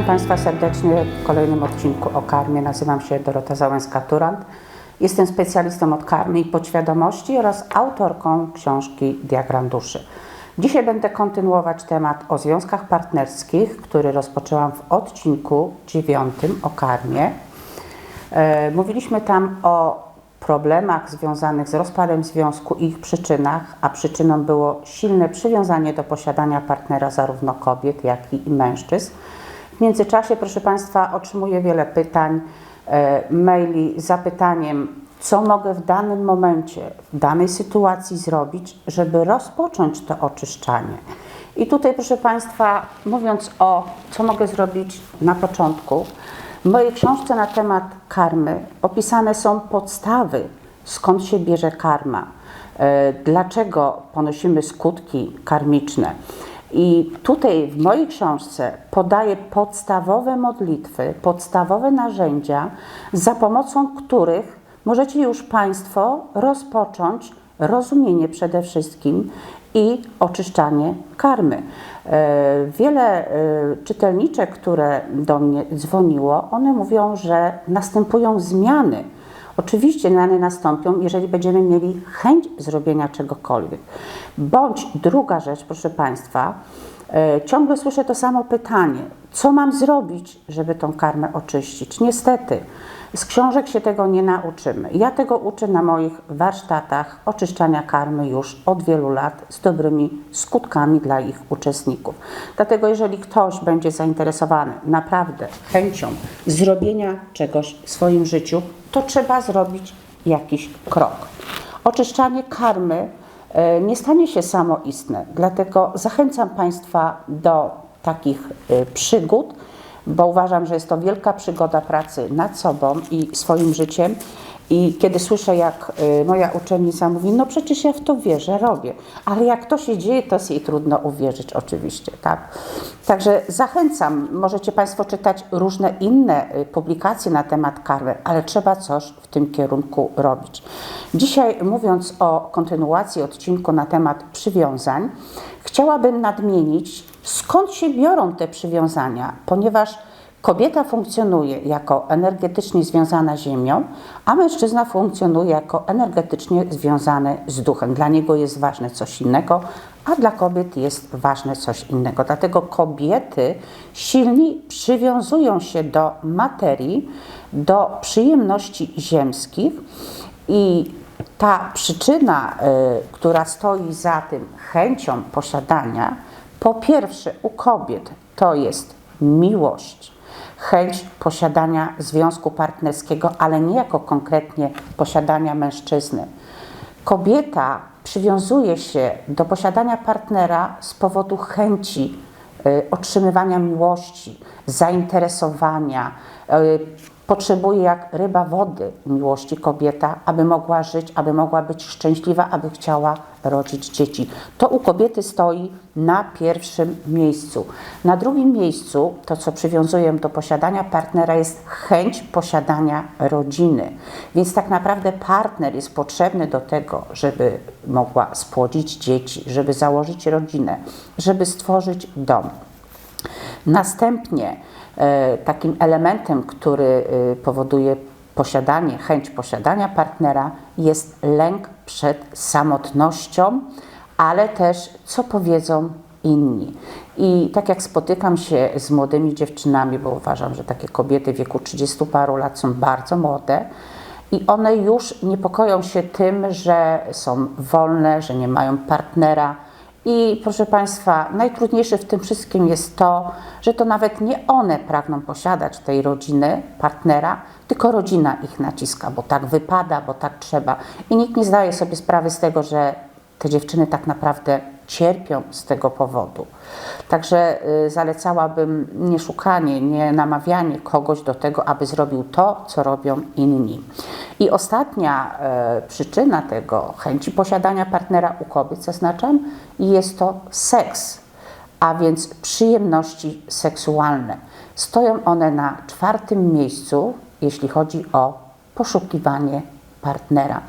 Witam Państwa serdecznie w kolejnym odcinku o karmie. Nazywam się Dorota Załęska-Turant. Jestem specjalistą od karmy i podświadomości oraz autorką książki Diagram Duszy. Dzisiaj będę kontynuować temat o związkach partnerskich, który rozpoczęłam w odcinku dziewiątym o karmie. E, mówiliśmy tam o problemach związanych z rozpadem związku i ich przyczynach, a przyczyną było silne przywiązanie do posiadania partnera zarówno kobiet, jak i mężczyzn. W międzyczasie, proszę Państwa, otrzymuję wiele pytań, e, maili z zapytaniem, co mogę w danym momencie, w danej sytuacji zrobić, żeby rozpocząć to oczyszczanie. I tutaj, proszę Państwa, mówiąc o co mogę zrobić na początku, w mojej książce na temat karmy opisane są podstawy, skąd się bierze karma, e, dlaczego ponosimy skutki karmiczne. I tutaj w mojej książce podaję podstawowe modlitwy, podstawowe narzędzia, za pomocą których możecie już Państwo rozpocząć rozumienie przede wszystkim i oczyszczanie karmy. E, wiele e, czytelniczek, które do mnie dzwoniło, one mówią, że następują zmiany. Oczywiście zmiany nastąpią, jeżeli będziemy mieli chęć zrobienia czegokolwiek. Bądź druga rzecz, proszę Państwa, ciągle słyszę to samo pytanie: co mam zrobić, żeby tą karmę oczyścić? Niestety, z książek się tego nie nauczymy. Ja tego uczę na moich warsztatach oczyszczania karmy już od wielu lat z dobrymi skutkami dla ich uczestników. Dlatego jeżeli ktoś będzie zainteresowany naprawdę chęcią zrobienia czegoś w swoim życiu, to trzeba zrobić jakiś krok. Oczyszczanie karmy e, nie stanie się samoistne, dlatego zachęcam Państwa do takich e, przygód, bo uważam, że jest to wielka przygoda pracy nad sobą i swoim życiem. I kiedy słyszę, jak y, moja uczennica mówi, no przecież ja w to wierzę, robię, ale jak to się dzieje, to jest jej trudno uwierzyć oczywiście, tak? Także zachęcam, możecie Państwo czytać różne inne y, publikacje na temat karmy, ale trzeba coś w tym kierunku robić. Dzisiaj mówiąc o kontynuacji odcinku na temat przywiązań, chciałabym nadmienić, skąd się biorą te przywiązania, ponieważ Kobieta funkcjonuje jako energetycznie związana z Ziemią, a mężczyzna funkcjonuje jako energetycznie związany z duchem. Dla niego jest ważne coś innego, a dla kobiet jest ważne coś innego. Dlatego kobiety silniej przywiązują się do materii, do przyjemności ziemskich i ta przyczyna, y, która stoi za tym chęcią posiadania, po pierwsze u kobiet to jest miłość chęć posiadania związku partnerskiego, ale nie jako konkretnie posiadania mężczyzny. Kobieta przywiązuje się do posiadania partnera z powodu chęci y, otrzymywania miłości, zainteresowania, y, Potrzebuje jak ryba wody miłości kobieta, aby mogła żyć, aby mogła być szczęśliwa, aby chciała rodzić dzieci. To u kobiety stoi na pierwszym miejscu. Na drugim miejscu to, co przywiązuję do posiadania partnera, jest chęć posiadania rodziny. Więc tak naprawdę partner jest potrzebny do tego, żeby mogła spłodzić dzieci, żeby założyć rodzinę, żeby stworzyć dom. Następnie E, takim elementem, który e, powoduje posiadanie, chęć posiadania partnera, jest lęk przed samotnością, ale też co powiedzą inni. I tak jak spotykam się z młodymi dziewczynami, bo uważam, że takie kobiety w wieku 30 paru lat są bardzo młode, i one już niepokoją się tym, że są wolne, że nie mają partnera, i proszę Państwa, najtrudniejsze w tym wszystkim jest to, że to nawet nie one pragną posiadać tej rodziny, partnera, tylko rodzina ich naciska, bo tak wypada, bo tak trzeba. I nikt nie zdaje sobie sprawy z tego, że te dziewczyny tak naprawdę cierpią z tego powodu. Także y, zalecałabym nie szukanie, nie namawianie kogoś do tego, aby zrobił to, co robią inni. I ostatnia e, przyczyna tego chęci posiadania partnera u kobiet, zaznaczam, jest to seks, a więc przyjemności seksualne. Stoją one na czwartym miejscu, jeśli chodzi o poszukiwanie partnera.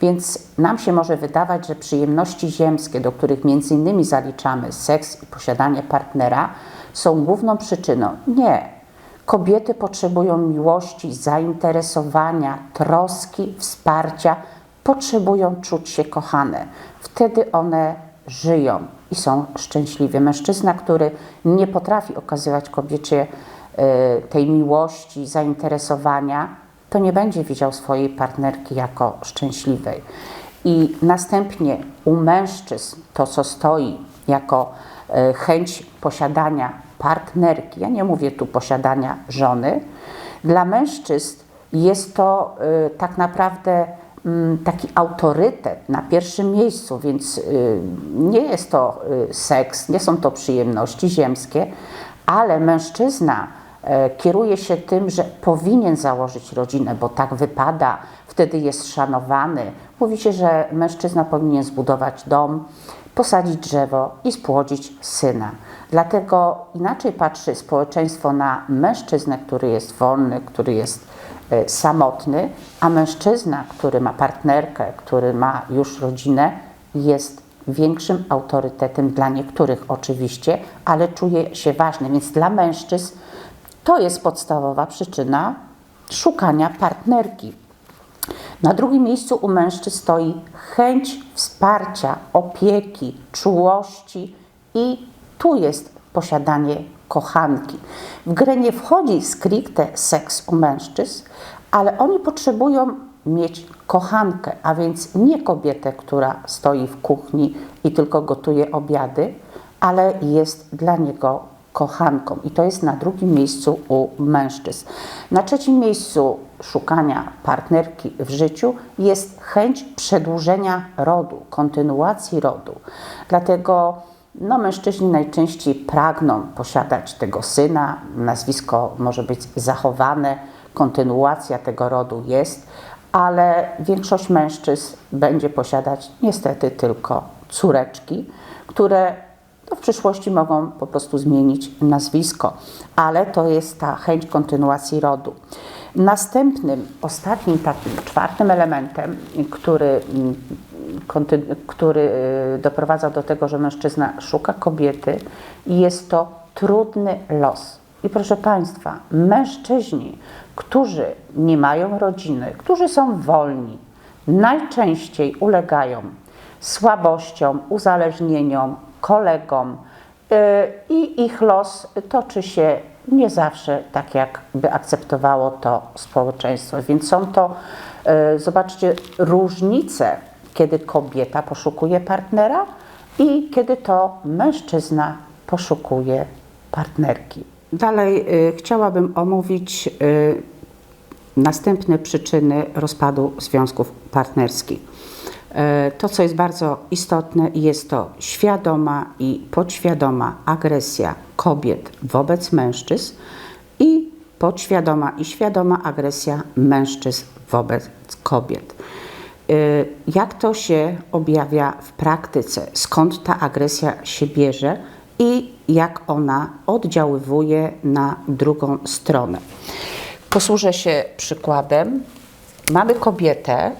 Więc nam się może wydawać, że przyjemności ziemskie, do których między innymi zaliczamy seks i posiadanie partnera, są główną przyczyną. Nie. Kobiety potrzebują miłości, zainteresowania, troski, wsparcia, potrzebują czuć się kochane. Wtedy one żyją i są szczęśliwe. Mężczyzna, który nie potrafi okazywać kobiecie y, tej miłości, zainteresowania, to nie będzie widział swojej partnerki jako szczęśliwej. I następnie u mężczyzn to, co stoi jako y, chęć posiadania partnerki, ja nie mówię tu posiadania żony, dla mężczyzn jest to y, tak naprawdę mm, taki autorytet na pierwszym miejscu, więc y, nie jest to seks, nie są to przyjemności ziemskie, ale mężczyzna e, kieruje się tym, że powinien założyć rodzinę, bo tak wypada, wtedy jest szanowany. Mówi się, że mężczyzna powinien zbudować dom, posadzić drzewo i spłodzić syna. Dlatego inaczej patrzy społeczeństwo na mężczyznę, który jest wolny, który jest e, samotny, a mężczyzna, który ma partnerkę, który ma już rodzinę, jest większym autorytetem dla niektórych oczywiście, ale czuje się ważny. Więc dla mężczyzn to jest podstawowa przyczyna szukania partnerki. Na drugim miejscu u mężczyzn stoi chęć wsparcia, opieki, czułości i tu jest posiadanie kochanki. W grę nie wchodzi stricte seks u mężczyzn, ale oni potrzebują mieć kochankę, a więc nie kobietę, która stoi w kuchni i tylko gotuje obiady, ale jest dla niego kochanką. I to jest na drugim miejscu u mężczyzn. Na trzecim miejscu szukania partnerki w życiu jest chęć przedłużenia rodu, kontynuacji rodu. Dlatego no, mężczyźni najczęściej pragną posiadać tego syna, nazwisko może być zachowane, kontynuacja tego rodu jest, ale większość mężczyzn będzie posiadać niestety tylko córeczki, które no, w przyszłości mogą po prostu zmienić nazwisko, ale to jest ta chęć kontynuacji rodu. Następnym, ostatnim takim, czwartym elementem, który, który y, doprowadza do tego, że mężczyzna szuka kobiety, jest to trudny los. I proszę Państwa, mężczyźni, którzy nie mają rodziny, którzy są wolni, najczęściej ulegają słabościom, uzależnieniom, kolegom y, i ich los toczy się nie zawsze tak, jak by akceptowało to społeczeństwo. Więc są to, y, zobaczcie, różnice, kiedy kobieta poszukuje partnera i kiedy to mężczyzna poszukuje partnerki. Dalej y, chciałabym omówić następne przyczyny rozpadu związków partnerskich. Y, to, co jest bardzo istotne, jest to świadoma i podświadoma agresja kobiet wobec mężczyzn i podświadoma i świadoma agresja mężczyzn wobec kobiet. Y, Jak to się objawia w praktyce? Skąd ta agresja się bierze i jak ona oddziaływuje na drugą stronę? Posłużę się przykładem. Mamy kobietę,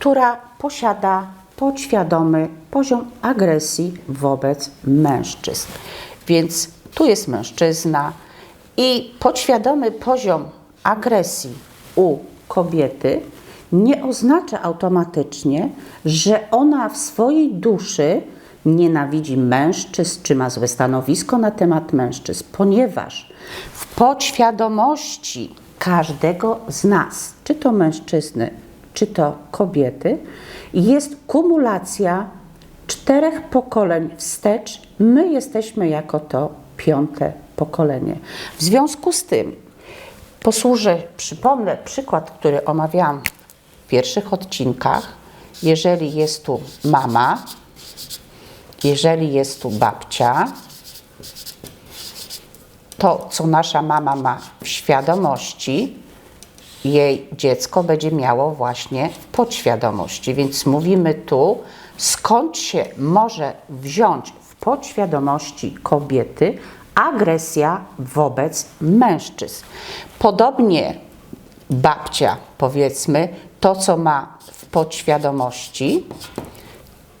która posiada podświadomy poziom agresji wobec mężczyzn. Więc tu jest mężczyzna i podświadomy poziom agresji u kobiety nie oznacza automatycznie, że ona w swojej duszy nienawidzi mężczyzn, czy ma złe stanowisko na temat mężczyzn, ponieważ w podświadomości każdego z nas, czy to mężczyzny, czy to kobiety, jest kumulacja czterech pokoleń wstecz. My jesteśmy jako to piąte pokolenie. W związku z tym posłużę, przypomnę przykład, który omawiałam w pierwszych odcinkach. Jeżeli jest tu mama, jeżeli jest tu babcia, to, co nasza mama ma w świadomości, jej dziecko będzie miało właśnie podświadomości. Więc mówimy tu, skąd się może wziąć w podświadomości kobiety agresja wobec mężczyzn. Podobnie babcia, powiedzmy, to co ma w podświadomości,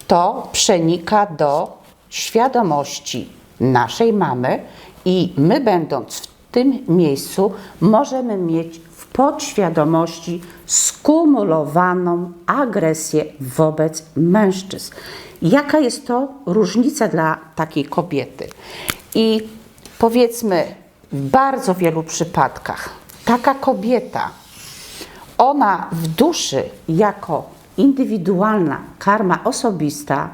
to przenika do świadomości naszej mamy i my będąc w tym miejscu możemy mieć podświadomości skumulowaną agresję wobec mężczyzn. Jaka jest to różnica dla takiej kobiety? I powiedzmy, w bardzo wielu przypadkach taka kobieta, ona w duszy jako indywidualna karma osobista,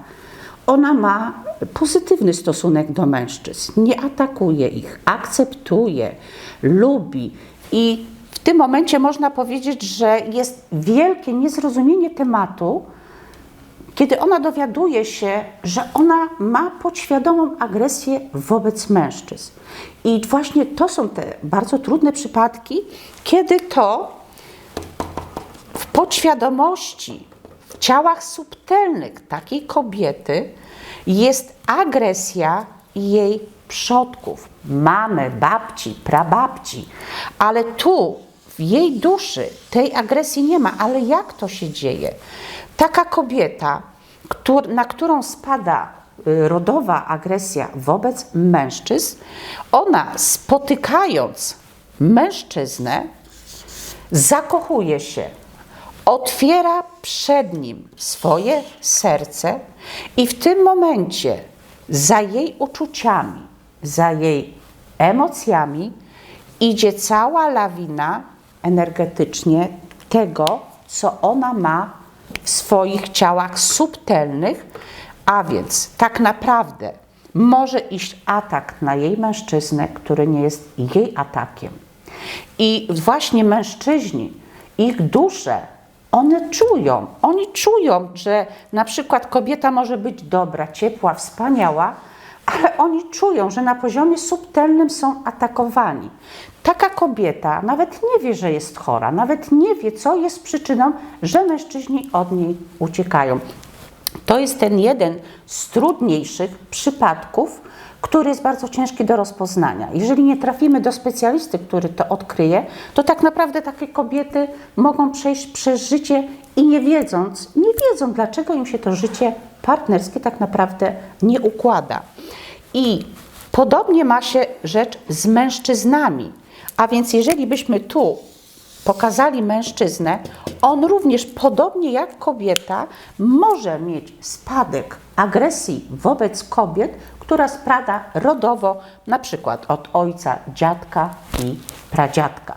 ona ma pozytywny stosunek do mężczyzn. Nie atakuje ich, akceptuje, lubi i tym momencie można powiedzieć, że jest wielkie niezrozumienie tematu, kiedy ona dowiaduje się, że ona ma podświadomą agresję wobec mężczyzn. I właśnie to są te bardzo trudne przypadki, kiedy to w podświadomości, w ciałach subtelnych takiej kobiety jest agresja jej przodków, mamy, babci, prababci, ale tu w jej duszy tej agresji nie ma. Ale jak to się dzieje? Taka kobieta, na którą spada y, rodowa agresja wobec mężczyzn, ona spotykając mężczyznę, zakochuje się, otwiera przed nim swoje serce i w tym momencie za jej uczuciami, za jej emocjami idzie cała lawina energetycznie tego, co ona ma w swoich ciałach subtelnych, a więc tak naprawdę może iść atak na jej mężczyznę, który nie jest jej atakiem. I właśnie mężczyźni, ich dusze, one czują, oni czują, że na przykład kobieta może być dobra, ciepła, wspaniała, ale oni czują, że na poziomie subtelnym są atakowani. Taka kobieta nawet nie wie, że jest chora, nawet nie wie, co jest przyczyną, że mężczyźni od niej uciekają. To jest ten jeden z trudniejszych przypadków, który jest bardzo ciężki do rozpoznania. Jeżeli nie trafimy do specjalisty, który to odkryje, to tak naprawdę takie kobiety mogą przejść przez życie i nie wiedząc, nie wiedzą, dlaczego im się to życie partnerskie tak naprawdę nie układa. I podobnie ma się rzecz z mężczyznami. A więc jeżeli byśmy tu pokazali mężczyznę, on również podobnie jak kobieta może mieć spadek agresji wobec kobiet, która spada rodowo na przykład od ojca, dziadka i pradziadka.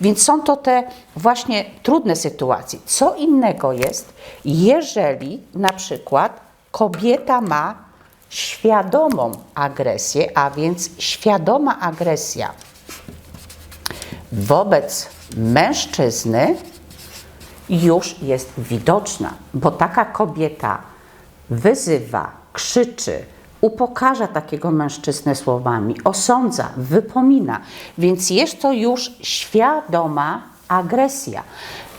Więc są to te właśnie trudne sytuacje. Co innego jest, jeżeli na przykład kobieta ma świadomą agresję, a więc świadoma agresja wobec mężczyzny już jest widoczna, bo taka kobieta wyzywa, krzyczy, upokarza takiego mężczyznę słowami, osądza, wypomina, więc jest to już świadoma agresja.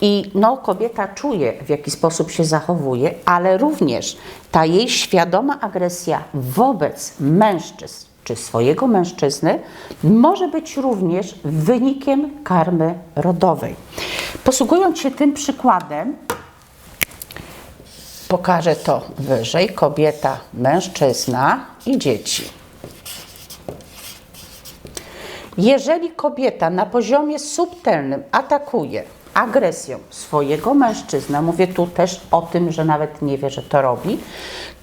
I no, kobieta czuje, w jaki sposób się zachowuje, ale również ta jej świadoma agresja wobec mężczyzn czy swojego mężczyzny może być również wynikiem karmy rodowej. Posługując się tym przykładem, pokażę to wyżej: kobieta, mężczyzna i dzieci. Jeżeli kobieta na poziomie subtelnym atakuje agresją swojego mężczyznę, mówię tu też o tym, że nawet nie wie, że to robi,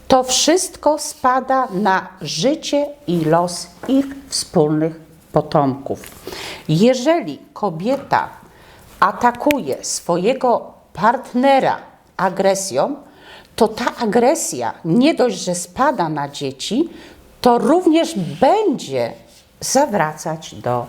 to wszystko spada na życie i los ich wspólnych potomków. Jeżeli kobieta atakuje swojego partnera agresją, to ta agresja nie dość, że spada na dzieci, to również będzie zawracać do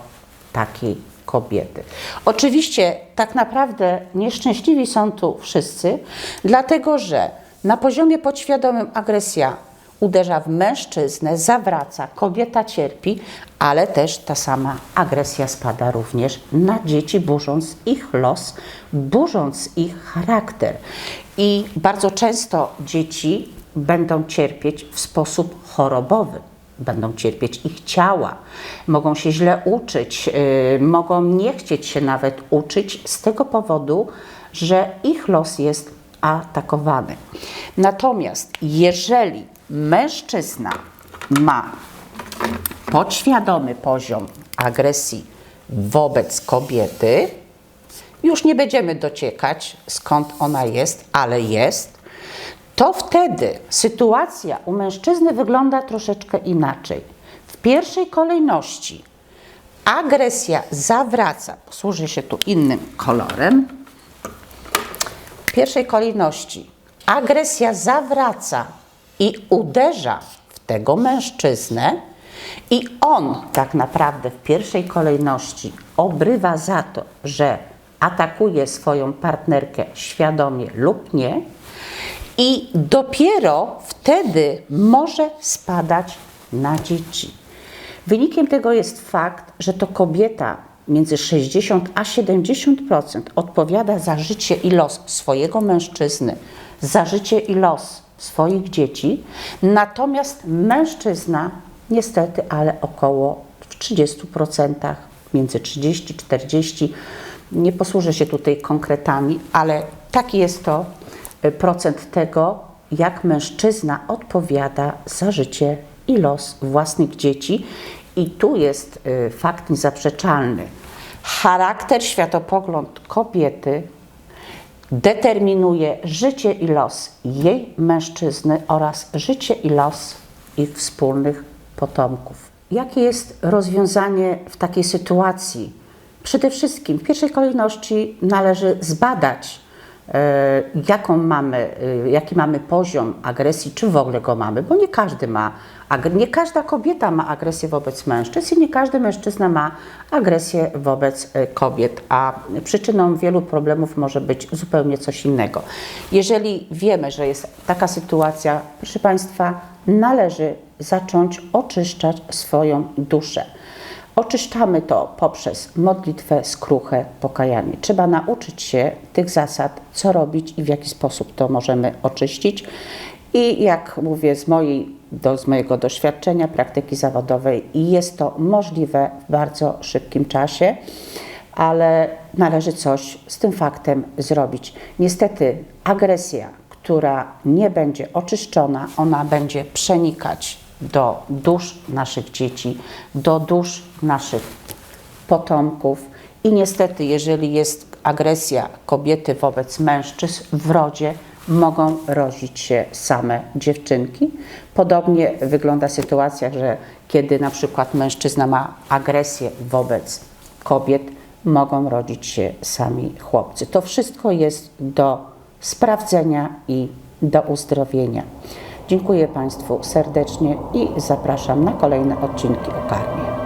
takiej kobiety. Oczywiście tak naprawdę nieszczęśliwi są tu wszyscy, dlatego że na poziomie podświadomym agresja uderza w mężczyznę, zawraca, kobieta cierpi, ale też ta sama agresja spada również na dzieci, burząc ich los, burząc ich charakter. I bardzo często dzieci będą cierpieć w sposób chorobowy. Będą cierpieć ich ciała, mogą się źle uczyć, yy, mogą nie chcieć się nawet uczyć z tego powodu, że ich los jest atakowany. Natomiast jeżeli mężczyzna ma podświadomy poziom agresji wobec kobiety, już nie będziemy dociekać skąd ona jest, ale jest, to wtedy sytuacja u mężczyzny wygląda troszeczkę inaczej. W pierwszej kolejności agresja zawraca, posłużę się tu innym kolorem. W pierwszej kolejności agresja zawraca i uderza w tego mężczyznę, i on tak naprawdę w pierwszej kolejności obrywa za to, że atakuje swoją partnerkę świadomie lub nie, i dopiero wtedy może spadać na dzieci. Wynikiem tego jest fakt, że to kobieta między 60 a 70% odpowiada za życie i los swojego mężczyzny, za życie i los swoich dzieci, natomiast mężczyzna niestety, ale około w 30%, między 30 40. Nie posłużę się tutaj konkretami, ale taki jest to procent tego, jak mężczyzna odpowiada za życie i los własnych dzieci. I tu jest y, fakt niezaprzeczalny. Charakter, światopogląd kobiety determinuje życie i los jej mężczyzny oraz życie i los ich wspólnych potomków. Jakie jest rozwiązanie w takiej sytuacji? Przede wszystkim w pierwszej kolejności należy zbadać, jaką mamy, e, jaki mamy poziom agresji, czy w ogóle go mamy, bo nie każdy ma, nie każda kobieta ma agresję wobec mężczyzn i nie każdy mężczyzna ma agresję wobec e, kobiet, a przyczyną wielu problemów może być zupełnie coś innego. Jeżeli wiemy, że jest taka sytuacja, proszę Państwa, należy zacząć oczyszczać swoją duszę. Oczyszczamy to poprzez modlitwę, skruchę, pokajanie. Trzeba nauczyć się tych zasad, co robić i w jaki sposób to możemy oczyścić. I jak mówię z, mojej, do, z mojego doświadczenia, praktyki zawodowej, jest to możliwe w bardzo szybkim czasie, ale należy coś z tym faktem zrobić. Niestety agresja, która nie będzie oczyszczona, ona będzie przenikać do dusz naszych dzieci, do dusz naszych potomków. I niestety, jeżeli jest agresja kobiety wobec mężczyzn w rodzie, mogą rodzić się same dziewczynki. Podobnie wygląda sytuacja, że kiedy na przykład mężczyzna ma agresję wobec kobiet, mogą rodzić się sami chłopcy. To wszystko jest do sprawdzenia i do uzdrowienia. Dziękuję Państwu serdecznie i zapraszam na kolejne odcinki o karmie.